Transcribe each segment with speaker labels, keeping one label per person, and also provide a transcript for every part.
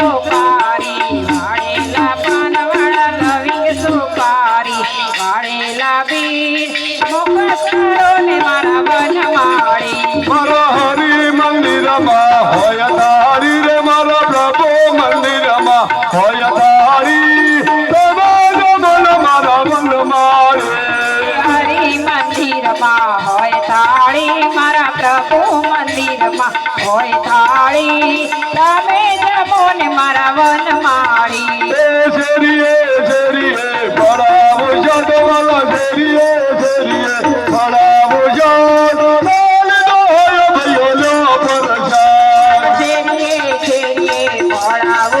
Speaker 1: સોપારી, વાળેલા
Speaker 2: પાનવાળા લવિંગ સોપારી, વાળેલા બીજ મોકસ કરો ને મારા વનવાળી.
Speaker 1: મારા હરી મંદિરમાં હોય તારી રે, મારા પ્રભુ મંદિરમાં હોય
Speaker 2: થાળી મારા પ્રભુ મંદિરમાં હોય થાળી. તમે જમો ને મારા વન
Speaker 1: માળી. શરીએ શરીએ ભરાવો જાતો વાલો શરીએ શરીએ ભરાવો જાતો માલ દોયો ભયો લો પરજા
Speaker 2: શરીએ શરીએ
Speaker 1: ભરાવો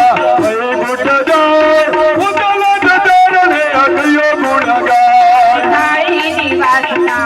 Speaker 1: Yeah.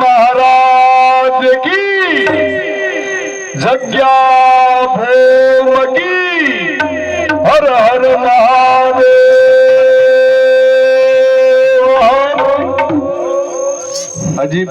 Speaker 1: महाराज की जग्या महाराजी की